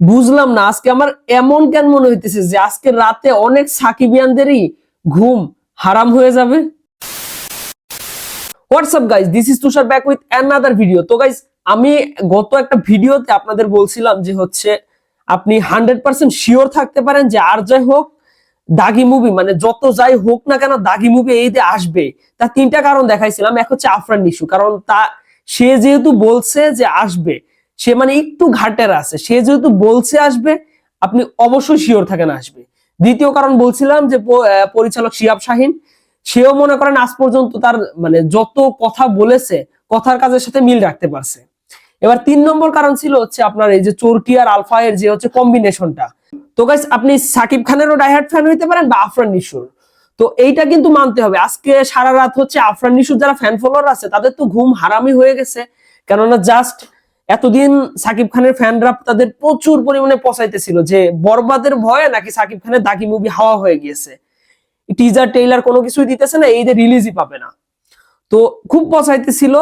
বুঝলাম না। আজকে আমার এমন কেন মনে হইতেছে যে আজকে রাতে অনেক সাকিবিয়ানদেরই ঘুম হারাম হয়ে যাবে? What's up guys this is Tushar back with another video তো গাইজ আমি গত একটা ভিডিওতে আপনাদের বলছিলাম যে হচ্ছে, আপনি হান্ড্রেড পার্সেন্ট শিওর থাকতে পারেন যে আর যাই হোক, দাগি মুভি মানে যত যাই হোক না কেন দাগি মুভি এই যে আসবে, তার তিনটা কারণ দেখাইছিলাম। এক হচ্ছে আফরান নিশু, কারণ তা, সে যেহেতু বলছে যে আসবে সে মানে একটু ঘাটের আছে। সে যেহেতু বলছে আসবে, আপনি অবশ্যই শিওর থাকেন আসবে। দ্বিতীয় কারণ বলছিলাম যে পরিচালক শিয়াব শাহিন, সেও মনে করেন আজ পর্যন্ত তার মানে যত কথা বলেছে, কথার কাজের সাথে মিল রাখতে পারছে। এবার তিন নম্বর কারণ ছিল হচ্ছে আপনার এই যে চোরকি আর আলফা এর যে হচ্ছে কম্বিনেশনটা তো গাইস আপনি সাকিব খানেরও ডাইহার্ট ফ্যান হইতে পারেন বা আফরান নিশুর। তো এইটা কিন্তু মানতে হবে। আজকে সারা রাত হচ্ছে আফরান নিশুর যারা ফ্যান ফলোয়ার আছে, তাদের তো ঘুম হারামি হয়ে গেছে। কেননা জাস্ট এতদিন সাকিব খানের ফ্যানরা তাদের প্রচুর পরিমাণে পচাইতেছিল যে বরবাদের ভয়ে নাকি সাকিব খানের দাগি মুভি হাওয়া হয়ে গিয়েছে। টিজার টেইলার কোনো কিছুই দিতেছে না, এই যে রিলিজই পাবে না। তো খুব পচাইতেছিল,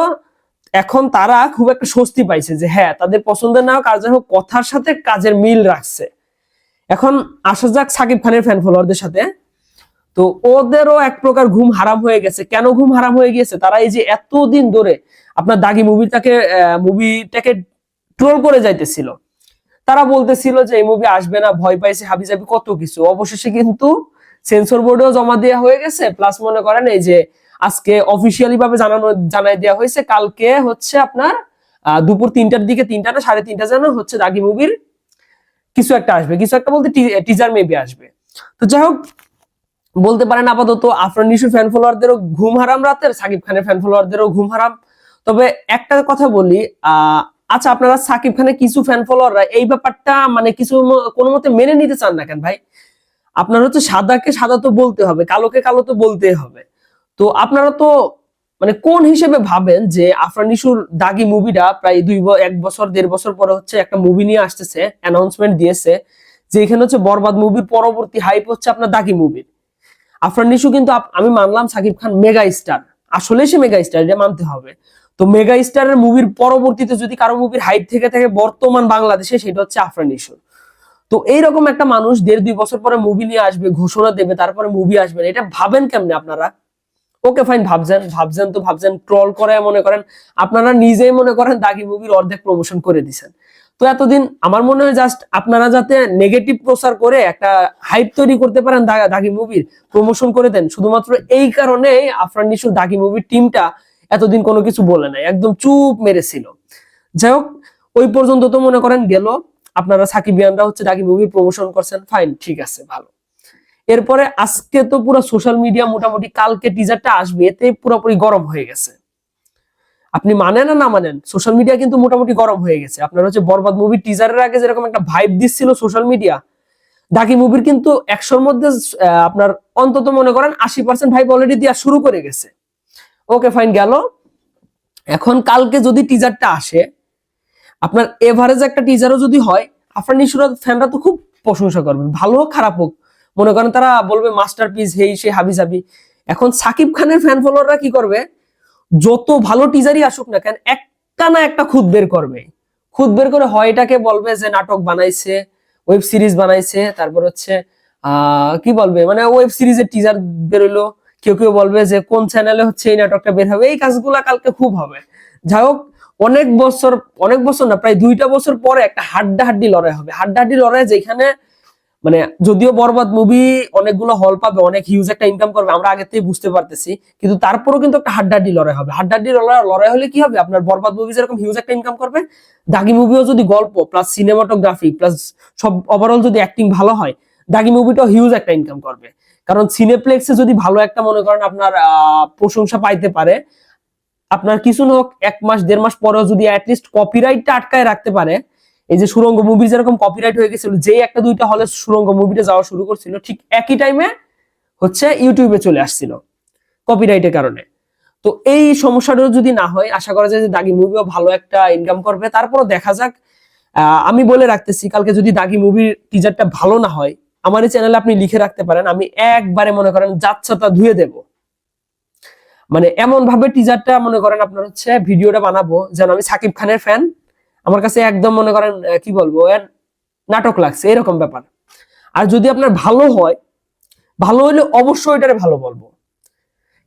এখন তারা খুব একটা স্বস্তি পাইছে যে হ্যাঁ তাদের পছন্দের না হোক আর যাই হোক, কথার সাথে কাজের মিল রাখছে। এখন আসা যাক সাকিব খানের ফ্যান ফলোয়ারদের সাথে। তো ওদেরও এক প্রকার ঘুম হারাম হয়ে গেছে। কেন ঘুম হারাম হয়ে গিয়েছে? তারা এই যে এতদিন ধরে আপনার দাগি মুভিটাকে মুভিটাকে ট্রোল করে যাইতেছিল। তারা বলতেছিল যে এই মুভি আসবে না, ভয় পাইছে, হাবিজাবি কত কিছু। অবশেষে কিন্তু সেন্সর বোর্ডেও জমা দেওয়া হয়ে গেছে প্লাস মনে করেন এই যে আজকে অফিসিয়ালি ভাবে জানানো, জানাই দেওয়া হয়েছে, কালকে হচ্ছে আপনার দুপুর তিনটার দিকে, তিনটা না, সাড়ে তিনটা যেন হচ্ছে দাগি মুভির কিছু একটা আসবে। কিছু একটা বলতে টিজার মেবি আসবে। তো যাই হোক বলতে পারেন আপাতত আফরান নিশু ফ্যান ফলোয়ারদেরও ঘুম হারাম রাতের, সাকিব খানের ফ্যান ফলোয়ারদেরও ঘুম হারাম। তবে একটা কথা বলি আচ্ছা আপনারা সাকিব খানের কিছু ফ্যান ফলোয়াররা এই ব্যাপারটা মানে কিছু কোনো মতে মেনে নিতে চান না কেন ভাই? আপনার হচ্ছে সাদাকে সাদা তো বলতে হবে, কালোকে কালো তো বলতেই হবে। তো আপনারা তো মানে কোন হিসেবে ভাবেন যে আফরান নিশুর দাগি মুভিটা প্রায় দুই এক বছর, দেড় বছর পরে হচ্ছে একটা মুভি নিয়ে আসতেছে অ্যানাউন্সমেন্ট দিয়েছে, যে এখানে হচ্ছে বরবাদ মুভির পরবর্তী হাইপ হচ্ছে আপনার দাগি মুভির আফরান নিশু কিন্তু আমি মানলাম সাকিব খান মেগা স্টার আসলে সে মেগা স্টার এটা মানতে হবে। তো মেগা স্টারের মুভির পরবর্তীতে যদি কারও মুভির হাইপ থেকে থাকে বর্তমান বাংলাদেশে, সেটা হচ্ছে আফরান নিশু। তো এইরকম একটা মানুষ দেড় দুই বছর পরে মুভি নিয়ে আসবে, ঘোষণা দেবে, তারপরে মুভি আসবে এটা ভাবেন কেমনে আপনারা? ওকে ফাইন ভাবছেন ভাবছেন তো ভাবছেন ট্রল করে মনে করেন, আপনারা নিজেই মনে করেন দাগি মুভির অর্ধেক প্রমোশন করে দিছেন। তো এতদিন আমার মনে হয় জাস্ট আপনারা যাতে নেগেটিভ প্রচার করে একটা হাইপ তৈরি করতে পারেন দাগি মুভির প্রমোশন করে দেন। শুধুমাত্র এই কারণে আফরান নিশুর দাগি মুভির টিমটা এতদিন কোনো কিছু বলে নাই, একদম চুপ মেরেছিল। যাই হোক, ওই পর্যন্ত তো মনে করেন গেল। আপনারা সাকিবিয়ানরা হচ্ছে দাগি মুভির প্রমোশন করছেন ফাইন ঠিক আছে, ভালো। এরপরে আজকে তো পুরো সোশ্যাল মিডিয়া মোটামুটি কালকে টিজারটা আসবে, এতে পুরোপুরি গরম হয়ে গেছে। আপনি মানেন না মানেন সোশ্যাল মিডিয়া কিন্তু মোটামুটি গরম হয়ে গেছে। আপনার হচ্ছে বরবাদ মুভি টিজারের আগে যেরকম একটা ভাইব দিচ্ছিল সোশ্যাল মিডিয়া দাগি মুভির কিন্তু একশোর মধ্যে আপনার অন্তত মনে করেন আশি পার্সেন্ট ভাইব অলরেডি দেওয়া শুরু করে গেছে। ওকে ফাইন গেল। এখন কালকে যদি টিজারটা আসে, আপনার এভারেজ একটা টিজারও যদি হয় আপনার নিশুরা ফ্যানরা তো খুব প্রশংসা করবেন। ভালো হোক, খারাপ হোক মনে করেন তারা বলবে মাস্টার পিস হেই, সে হাবি জাবি এখন সাকিব খানের ফ্যান ফলোয়াররা কি করবে? যত ভালো টিজারই আসুক না কেন, একটা না একটা খুদ বের করবে। খুদ বের করে হয় এটাকে বলবে যে নাটক বানাইছে ওয়েব সিরিজ বানাইছে, তারপর হচ্ছে কি বলবে? মানে ওয়েব সিরিজের টিজার বেরোলো। কেউ কেউ বলবে যে কোন চ্যানেলে হচ্ছে এই নাটকটা বের হবে? এই কাজগুলা কালকে খুব হবে। যাই হোক, অনেক বছর অনেক বছর না, প্রায় দুইটা বছর পরে একটা হাড্ডা হাড্ডি লড়াই হবে। হাড্ডা হাড্ডি লড়াই যেখানে মানে যদিও বরবাদ মুভি অনেকগুলো হল পাবে, অনেক হিউজ একটা ইনকাম করবে, আমরা আগে থেকে বুঝতে পারতেছি। কিন্তু তারপরেও কিন্তু একটা হাড্ডাহাড্ডি লড়াই হবে। হাড্ডাহাড্ডি লড়াই হলে কি হবে? আপনার বরবাদ মুভি যেরকম হিউজ একটা ইনকাম করবে, দাগি মুভিও যদি গল্প প্লাস সিনেমাটোগ্রাফি প্লাস সব ওভারঅল যদি অ্যাক্টিং ভালো হয়, দাগি মুভিটাও হিউজ একটা ইনকাম করবে। কারণ সিনেপ্লেক্সে যদি ভালো একটা মনে করেন আপনার প্রশংসা পাইতে পারে, আপনার কিছু না হোক এক মাস, দেড় মাস পরেও যদি অ্যাটলিস্ট কপিরাইটটা আটকায় রাখতে পারে এই যে সুরঙ্গ মুভি যেরকম কপিরাইট হয়ে গেছিল যে একটা দুইটা হলে সুরঙ্গ মুভিটা যাওয়া শুরু করছিল, ঠিক একই টাইমে হচ্ছে ইউটিউবে চলে আসছিল কপিরাইটের কারণে। তো এই সমস্যাটা যদি না হয়, আশা করা যায় যে দাগি মুভিও ভালো একটা ইনকাম করবে। তারপরও দেখা যাক আমি বলে রাখতেছি, কালকে যদি দাগি মুভির টিজারটা ভালো না হয়, আমার এই চ্যানেলে আপনি লিখে রাখতে পারেন, আমি একবারে মনে করেন যাচ্ছাতা ধুয়ে দেব। মানে এমন ভাবে টিজারটা মনে করেন আপনার হচ্ছে ভিডিওটা বানাবো, যেন আমি সাকিব খানের ফ্যান আমার কাছে একদম মনে করেন কি বলব, এর নাটক লাগছে, এরকম ব্যাপার। আর যদি আপনার ভালো হয়, ভালো হলে অবশ্যই এটারে ভালো বলব।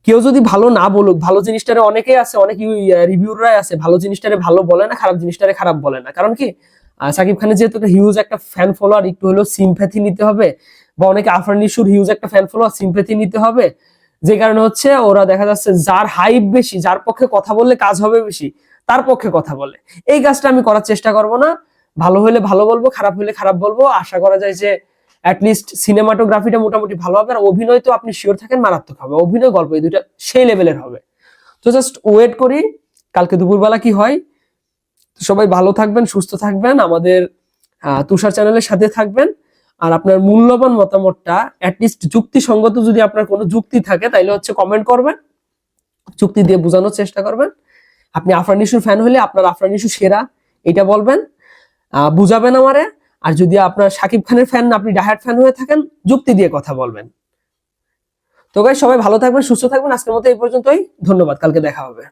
কেউ যদি ভালো না বলুক, ভালো জিনিসটারে অনেকেই আছে, অনেক রিভিউরাই আছে, ভালো জিনিসটারে ভালো বলে না, খারাপ জিনিসটারে খারাপ বলে না। কারণ কি সাকিব খানের যেহেতু একটা হিউজ একটা ফ্যান ফলোয়ার একটু হলেও সিম্প্যাথি নিতে হবে, বা অনেকে আফরান নিশুর হিউজ একটা ফ্যান ফলোয়ার সিম্প্যাথি নিতে হবে যে কারণে হচ্ছে ওরা দেখা যাচ্ছে যার হাইপ বেশি, যার পক্ষে কথা বললে কাজ হবে বেশি, তার পক্ষে কথা বলে। এই কাজটা আমি করার চেষ্টা করব না। ভালো হলে ভালো বলব, খারাপ হলে খারাপ বলব। আশা করা যায় যে অ্যাটলিস্ট সিনেমাটোগ্রাফিটা মোটামুটি ভালো হবে। আর অভিনয় তো আপনি শিওর থাকেন, মারাত্মক হবে। অভিনয়, গল্প, এই দুইটা সেই লেভেলের হবে। তো জাস্ট ওয়েট করি। কালকে দুপুরবেলা কি হয়? সবাই ভালো থাকবেন, সুস্থ থাকবেন। আমাদের তুষার চ্যানেলের সাথে থাকবেন। আর আপনার মূল্যবান মতামতটা অ্যাটলিস্ট যুক্তিসঙ্গত যদি আপনার কোনো যুক্তি থাকে, তাইলে হচ্ছে কমেন্ট করবেন। যুক্তি দিয়ে বোঝানোর চেষ্টা করবেন। আপনি আফরান ইস্যুর ফ্যান হলে আপনার আফরান ইস্যু সেরা, এটা বলবেন। বুঝাবেন আমারে। আর যদি আপনার সাকিব খানের ফ্যান আপনি ডাহাট ফ্যান হয়ে থাকেন, যুক্তি দিয়ে কথা বলবেন। তো গাই সবাই ভালো থাকবেন, সুস্থ থাকবেন। আজকের মতো এই পর্যন্তই। ধন্যবাদ, কালকে দেখা হবে।